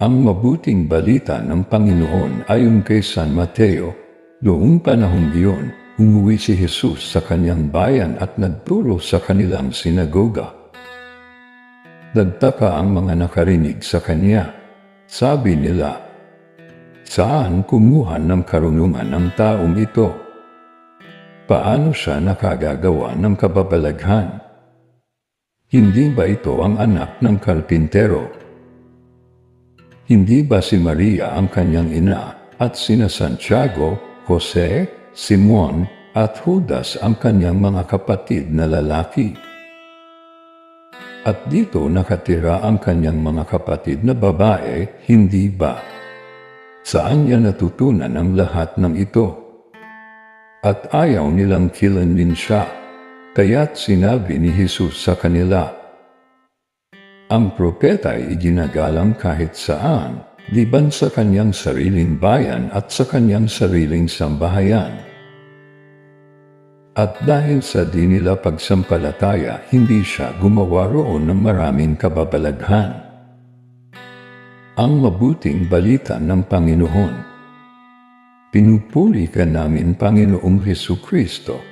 Ang mabuting balita ng Panginoon ayon kay San Mateo, noong panahong iyon, umuwi si Jesus sa kanyang bayan at nagturo sa kanilang sinagoga. Nagtaka ang mga nakarinig sa kanya. Sabi nila, Saan kumuha ng karunungan ng taong ito? Paano siya nakagagawa ng kababalaghan? Hindi ba ito ang anak ng karpintero? Hindi ba si Maria ang kanyang ina at sina Santiago, Jose, Simon at Judas ang kanyang mga kapatid na lalaki? At dito nakatira ang kanyang mga kapatid na babae, hindi ba? Saan niya natutunan ang lahat ng ito? At ayaw nilang kilanlin siya, kaya't sinabi ni Jesus sa kanila, Ang propeta ay iginagalang kahit saan, liban sa kanyang sariling bayan at sa kanyang sariling sambahayan. At dahil sa di nila pagsampalataya, hindi siya gumawa roon ng maraming kababalaghan. Ang mabuting balita ng Panginoon. Pinupuli ka namin, Panginoong Heso Kristo,